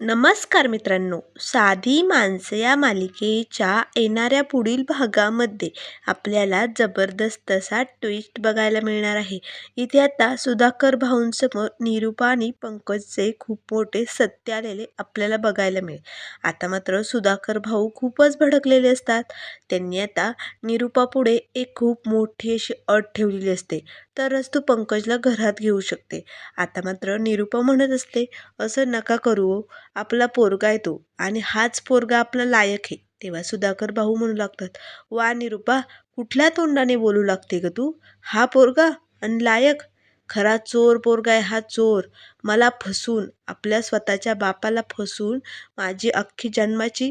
नमस्कार मित्रांनो. साधी माणसं या मालिकेच्या येणाऱ्या पुढील भागामध्ये आपल्याला जबरदस्त असा ट्विस्ट बघायला मिळणार आहे. इथे आता सुधाकर भाऊंसमोर निरूपा आणि पंकजचे खूप मोठे सत्य आलेले आपल्याला बघायला मिळेल. आता मात्र सुधाकर भाऊ खूपच भडकलेले असतात. त्यांनी आता निरूपा पुढे एक खूप मोठी अशी अट ठेवलेली असते. तरच तू पंकजला घरात घेऊ शकते. आता मात्र निरूपा म्हणत असते असं नका करू हो. आपला पोरगा आहे तो आणि हाच पोरगा आपला लायक आहे. तेव्हा सुधाकर भाऊ म्हणू लागतात वा निरूपा कुठल्या तोंडाने बोलू लागते ग तू? हा पोरगा आणि लायक? खरा चोर पोरगा आहे हा चोर. मला फसून आपल्या स्वतःच्या बापाला फसून माझी अख्खी जन्माची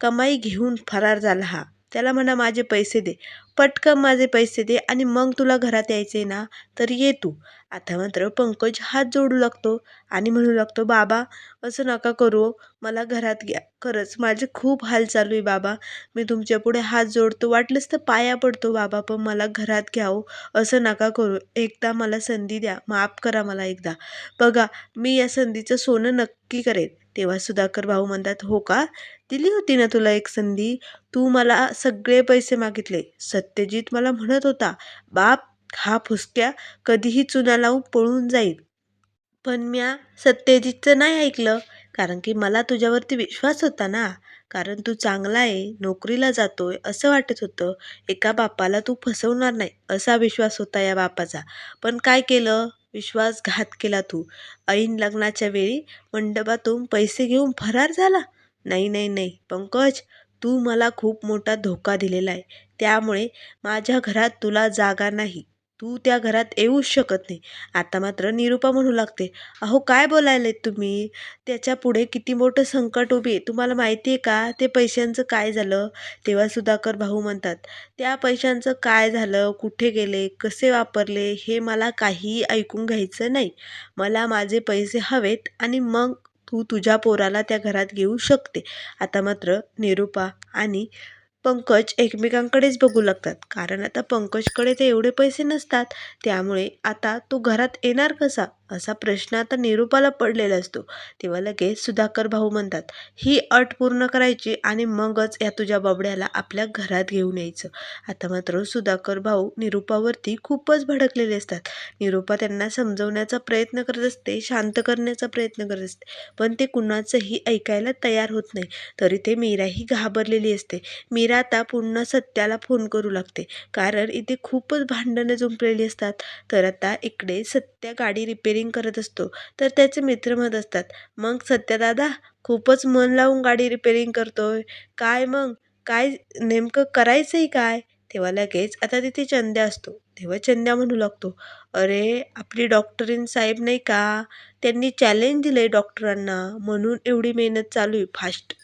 कमाई घेऊन फरार झाला हा. त्याला म्हणा माझे पैसे दे. पटकन माझे पैसे दे आणि मग तुला घरात यायचे ना तर ये तू. आता मात्र पंकज हात जोडू लागतो आणि म्हणू लागतो बाबा असं नका करू हो. मला घरात घ्या. खरंच माझे खूप हाल चालू आहे बाबा. मी तुमच्यापुढे हात जोडतो. वाटलंच तर पाया पडतो बाबा पण मला घरात घ्या हो. असं नका करू. एकदा मला संधी द्या. माफ करा मला एकदा. बघा मी या संधीचं सोनं नक्की करेन. तेव्हा सुधाकर भाऊ म्हणतात हो का? दिली होती ना तुला एक संधी? तू मला सगळे पैसे मागितले. सत्यजित मला म्हणत होता बाप हा फुसक्या कधीही चुना लावून पळून जाईल. पण म्या सत्यजितचं नाही ऐकलं कारण की मला तुझ्यावरती विश्वास होता ना. कारण तू चांगला आहे नोकरीला जातोय असं वाटत होतं. एका बापाला तू फसवणार नाही असा विश्वास होता या बापाचा. पण काय केलं? विश्वासघात केला तू. ऐन लग्नाच्या वेळी मंडपातून पैसे घेऊन फरार झाला? नाही नाही नाही. पंकज तू मला खूप मोठा धोका दिलेला आहे त्यामुळे माझ्या घरात तुला जागा नाही. तू त्या घरात येऊच शकत नाही. आता मात्र निरूपा म्हणू लागते अहो काय बोलायलेत तुम्ही? त्याच्या पुढे किती मोठं संकट उभी आहे. तुम्हाला माहिती आहे का? ते पैशांचं काय झालं? तेव्हा सुधाकर भाऊ म्हणतात त्या पैशांचं काय झालं? कुठे गेले? कसे वापरले? हे मला काहीही ऐकून घ्यायचं नाही. मला माझे पैसे हवेत आणि मग तू तुझ्या पोराला त्या घरात घेऊ शकते. आता मात्र निरूपा आणि पंकज एकमेकांकडेच बघू लागतात. कारण आता पंकजकडे ते एवढे पैसे नसतात. त्यामुळे आता तो घरात येणार कसा? असा प्रश्न आता निरूपाला पडलेला असतो. तेव्हा लगेच सुधाकर भाऊ म्हणतात ही अट पूर्ण करायची आणि मगच या तुझ्या बाबड्याला आपल्या घरात घेऊन यायचं. आता मात्र सुधाकर भाऊ निरूपावरती खूपच भडकलेले असतात. निरूपा त्यांना समजवण्याचा प्रयत्न करत असते शांत करण्याचा प्रयत्न करत असते पण ते कुणाचंही ऐकायला तयार होत नाही. तरी ते मीराही घाबरलेली असते. मीरा आता पुन्हा सत्याला फोन करू लागते कारण इथे खूपच भांडणं जुंपलेली असतात. तर आता इकडे सत्या गाडी रिपेअर रिपेरिंग करत असतो. तर त्याचे मित्र म्हणत असतात मग सत्यदादा खूपच मन लावून गाडी रिपेरिंग करतो आहे काय मग? काय नेमकं करायचंय काय? तेव्हा लगेच आता तिथे चंद्या असतो. तेव्हा चंद्या म्हणू लागतो अरे आपली डॉक्टरीन साहेब नाही का? त्यांनी चॅलेंज दिलं आहे डॉक्टरांना म्हणून एवढी मेहनत चालू आहे. फास्ट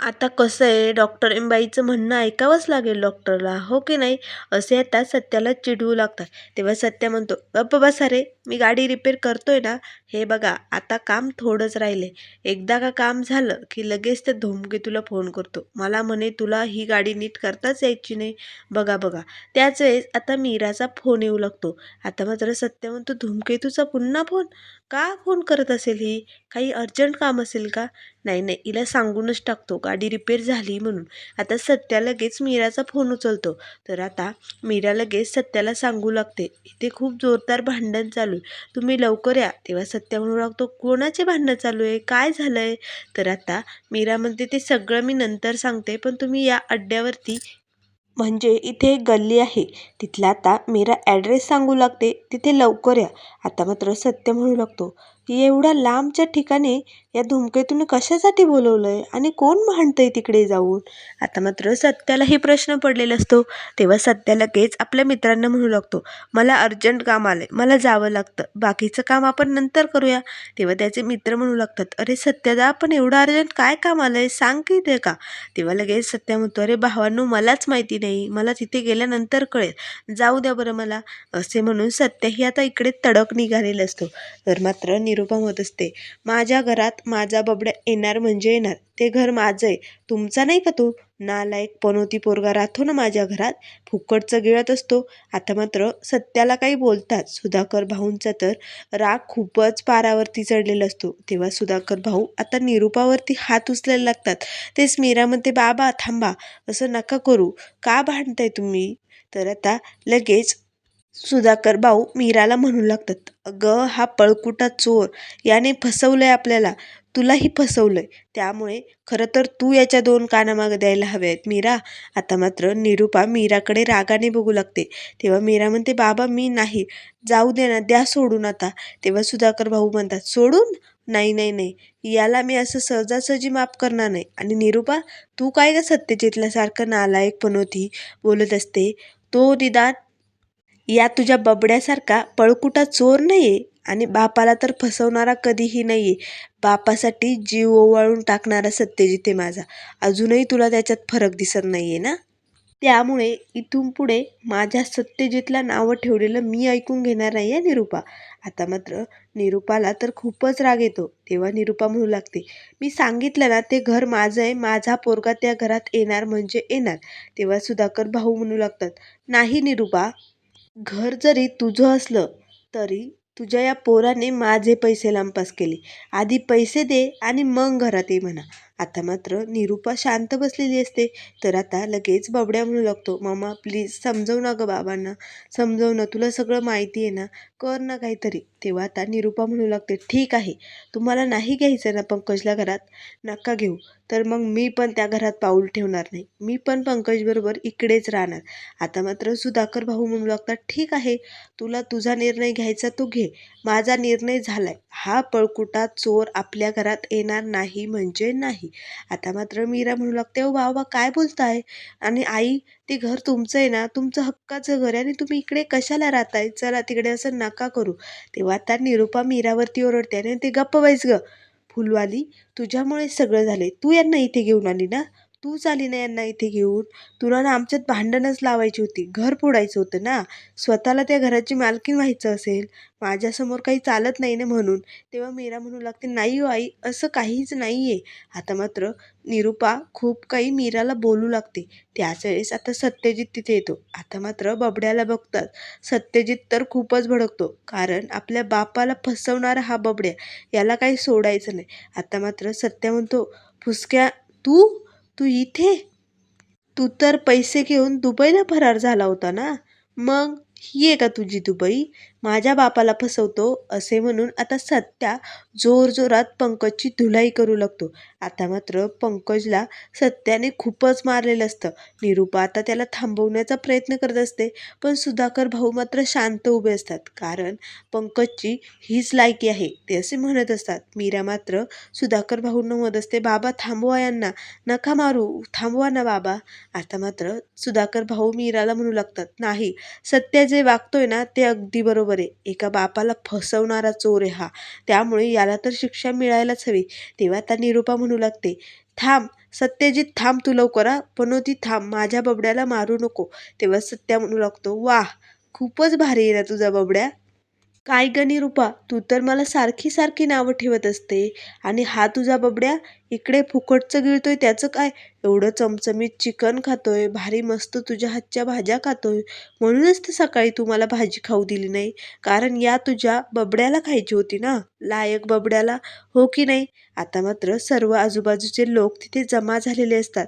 आता कसं आहे डॉक्टर इंबाईचं म्हणणं ऐकावंच लागेल डॉक्टरला हो की नाही? असे आता सत्याला चिडवू लागतात. तेव्हा सत्य म्हणतो गप्प बसा रे मी गाडी रिपेअर करतोय ना? हे बघा आता काम थोडंच राहिले. एकदा का काम झालं की लगेच ते धूमकेतूला फोन करतो. मला म्हणे तुला ही गाडी नीट करताच यायची नाही. बघा बघा. त्याच वेळेस आता मीराचा फोन येऊ लागतो. आता मात्र सत्य म्हणतो धूमकेतूचा पुन्हा फोन का फोन करत असेल ही? काही अर्जंट काम असेल का? नाही नाही हिला सांगूनच टाकतो. गाडी रिपेअर झाली म्हणून. आता सत्या लगेच मीराचा फोन उचलतो. तर आता मीरा लगेच सत्याला सांगू लागते. इथे खूप जोरदार भांडण चालू आहे. तुम्ही लवकर या. तेव्हा सत्या म्हणू लागतो कोणाचे भांडणं चालू आहे? काय झालं आहे तर आता मीरा म्हणते ते सगळं मी नंतर सांगते पण तुम्ही या अड्ड्यावरती. म्हणजे इथे एक गल्ली आहे. तिथला आता मीरा ॲड्रेस सांगू लागते. तिथे लवकर या. आता मात्र सत्य म्हणू लागतो एवढ्या लांबच्या ठिकाणी या धुमकेतून कशासाठी बोलवलं आहे आणि कोण भांडतंय तिकडे जाऊन? आता मात्र सत्यालाही प्रश्न पडलेला असतो. तेव्हा सत्या लगेच आपल्या मित्रांना म्हणू लागतो मला अर्जंट काम आलं आहे मला जावं लागतं. बाकीचं काम आपण नंतर करूया. तेव्हा त्याचे मित्र म्हणू लागतात अरे सत्यादा आपण एवढं अर्जंट काय काम आलं आहे सांग की ते का? तेव्हा लगेच सत्या म्हणतो अरे भावांनो मलाच माहिती नाही. मला तिथे गेल्यानंतर कळेल. जाऊ द्या बरं मला. असे म्हणून सत्याही आता इकडे तडक निघालेला असतो. तर मात्र निरूपा होत असते. माझ्या घरात माझा बबड्या येणार म्हणजे येणार. ते घर माझं आहे. तुमचा नाही का तू? नालायक पनोती पोरगा राहतो ना माझ्या घरात. फुकटचं गिळत असतो. आता मात्र सत्याला काही बोलतात. सुधाकर भाऊंचा तर राग खूपच पारावरती चढलेला असतो. तेव्हा सुधाकर भाऊ आता निरूपावरती हात उचलायला लागतात. तेच मीरा म्हणते बाबा थांबा. असं नका करू. का भांडताय तुम्ही? तर आता लगेच सुधाकर भाऊ मीराला म्हणू लागतात अगं हा पळकुटा चोर याने फसवलंय आपल्याला तुलाही फसवलंय. त्यामुळे खरं तर तू याच्या दोन कानामागं द्यायला हवे आहेत मीरा. आता मात्र निरूपा मीराकडे रागाने बघू लागते. तेव्हा मीरा म्हणते बाबा मी नाही. जाऊ दे ना द्या सोडून आता. तेव्हा सुधाकर भाऊ म्हणतात सोडून? नाही नाही नाही. याला मी असं सहजासहजी माफ करणार नाही. आणि निरूपा तू काय का सत्यजितल्यासारखं नालायक होती? बोलत असते. तो निदान या तुझ्या बबड्यासारखा पळकुटा चोर नाही आहे आणि बापाला तर फसवणारा कधीही नाही आहे बापासाठी जीव ओवाळून टाकणारा सत्यजित आहे माझा. अजूनही तुला त्याच्यात फरक दिसत नाही आहे ना? त्यामुळे इथून पुढे माझ्या सत्यजितला नावं ठेवलेलं मी ऐकून घेणार नाही आहे निरूपा. आता मात्र निरूपाला तर खूपच राग येतो. तेव्हा निरूपा म्हणू लागते मी सांगितलं ना ते घर माझं आहे. माझा पोरगा त्या घरात येणार म्हणजे येणार तेव्हा सुधाकर भाऊ म्हणू लागतात नाही निरूपा घर जरी तुझं असलं तरी तुझ्या या पोराने माझे पैसे लांपास केले. आधी पैसे दे आणि मग घरात ये म्हणा. आता मात्र निरूपा शांत बसलेली असते. तर आता लगेच बबड्या म्हणू लागतो मामा प्लीज समजव ना गं बाबांना. समजव ना तुला सगळं माहिती आहे ना? कर ना काहीतरी. तेव्हा आता निरूपा म्हणू लागते ठीक आहे. तुम्हाला नाही घ्यायचं ना पंकजला घरात? नका घेऊ. तर मग मी पण त्या घरात पाऊल ठेवणार नाही. मी पण पंकजबरोबर इकडेच राहणार. आता मात्र सुधाकर भाऊ म्हणू लागतात ठीक आहे. तुला तुझा निर्णय घ्यायचा तू घे. माझा निर्णय झालाय. हा पळकुटा चोर आपल्या घरात येणार नाही म्हणजे नाही. आता मात्र मीरा म्हणू लागते ओ बाबा काय बोलताय? आणि आई ते घर तुमचं आहे ना तुमचं हक्काचं घर आहे आणि तुम्ही इकडे कशाला राहताय? चला तिकडे असं नका करू. तेव्हा आता निरूपा मीरावरती ओरडते आणि ते गप्प व्हायच ग फुलवाली तुझ्यामुळे सगळं झाले तू यांना इथे घेऊन आली ना? तूच आली ना यांना इथे घेऊन. तुला ना आमच्यात भांडणच लावायची होती. घर फोडायचं होतं ना. स्वतःला त्या घराची मालकीन व्हायचं असेल. माझ्यासमोर काही चालत नाही ना म्हणून. तेव्हा मीरा म्हणू लागते नाही हो आई असं काहीच नाही आहे आता मात्र निरूपा खूप काही मीराला बोलू लागते. त्याच वेळेस आता सत्यजित तिथे येतो. आता मात्र बबड्याला बघतात. सत्यजित तर खूपच भडकतो. कारण आपल्या बापाला फसवणारा हा बबड्या याला काही सोडायचं नाही. आता मात्र सत्य म्हणतो फुसक्या तू तू इथे? तू तर पैसे घेऊन दुबईला फरार झाला होता ना? मग ही आहे का तुझी दुबई? माझ्या बापाला फसवतो असे म्हणून आता सत्या जोरजोरात पंकजची धुलाई करू लागतो. आता मात्र पंकजला सत्याने खूपच मारलेलं असतं. निरूपा आता त्याला थांबवण्याचा प्रयत्न करत असते पण सुधाकर भाऊ मात्र शांत उभे असतात. कारण पंकजची हीच लायकी आहे ते असे म्हणत असतात. मीरा मात्र सुधाकर भाऊंना म्हणत असते बाबा थांबवा यांना. नका मारू. थांबवा ना बाबा. आता मात्र सुधाकर भाऊ मीराला म्हणू लागतात नाही. सत्य जे वागतोय ना ते अगदी बरोबर आहे एका बापाला फसवणारा चोर आहे हा. त्यामुळे याला तर शिक्षा मिळायलाच हवी. तेव्हा आता निरूपा म्हणू लागते थांब सत्यजित थांब तू लवकर पनोती थांब माझ्या बबड्याला मारू नको. तेव्हा सत्या म्हणू लागतो वाह खूपच भारी आहे ना तुझा बबड्या. काय गणी रूपा तू तर मला सारखी सारखी नावं ठेवत असते. आणि हा तुझा बबड्या? इकडे फुकटचं गिळतोय त्याचं काय? एवढं चमचमीत चिकन खातोय भारी मस्त तुझ्या हातच्या भाज्या खातोय. म्हणूनच तर सकाळी तू मला भाजी खाऊ दिली नाही. कारण या तुझ्या बबड्याला खायची होती ना? लायक बबड्याला? हो की नाही? आता मात्र सर्व आजूबाजूचे लोक तिथे जमा झालेले असतात.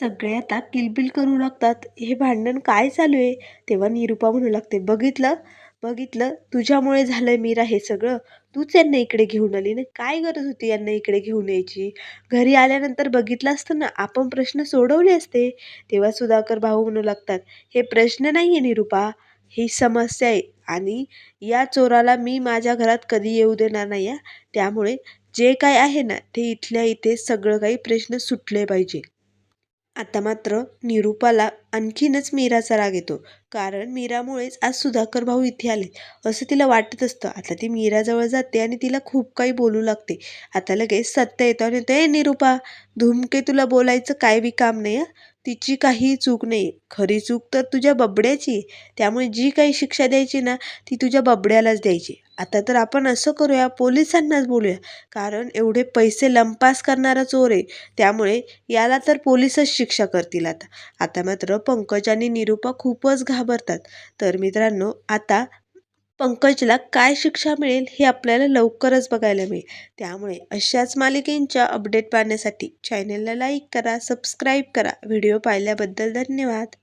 सगळे आता किलबिल करू लागतात. हे भांडण काय चालू आहे? तेव्हा निरूपा म्हणू लागते बघितलं? बघितलं तुझ्यामुळे झालंय मीरा हे सगळं. तूच यांना इकडे घेऊन आली ना? काय गरज होती यांना इकडे घेऊन यायची? घरी आल्यानंतर बघितलं असतं ना आपण प्रश्न सोडवले असते. तेव्हा सुधाकर भाऊ म्हणू लागतात हे प्रश्न नाही आहे निरूपा ही समस्या आहे आणि या चोराला मी माझ्या घरात कधी येऊ देणार नाही या त्यामुळे जे काय आहे ना ते इथल्या इथे सगळं काही प्रश्न सुटले पाहिजे. आता मात्र निरूपाला आणखीनच मीराचा राग येतो. कारण मीरामुळेच आज सुधाकर भाऊ इथे आले. असं तिला वाटत असतं. आता ती मीराजवळ जाते आणि तिला खूप काही बोलू लागते. आता लगेच सत्य येतो आणि ते निरूपा धुमके तुला बोलायचं काय बी काम नाही तिची काही चूक नाही. खरी चूक तर तुझ्या बबड्याची त्यामुळे जी काही शिक्षा द्यायची ना ती तुझ्या बबड्यालाच द्यायची आता तर आपण असं करूया पोलिसांनाच बोलूया. कारण एवढे पैसे लंपास करणारा चोर आहे. त्यामुळे याला तर पोलिसच शिक्षा करतील आता. आता मात्र पंकज आणि निरूपा खूपच घाबरतात. तर मित्रांनो आता पंकजला काय शिक्षा मिळेल हे आपल्याला लवकरच बघायला मिळेल. त्यामुळे अशाच मालिकेंच्या अपडेट पाहण्यासाठी चॅनलला लाईक करा सबस्क्राईब करा. व्हिडिओ पाहिल्याबद्दल धन्यवाद.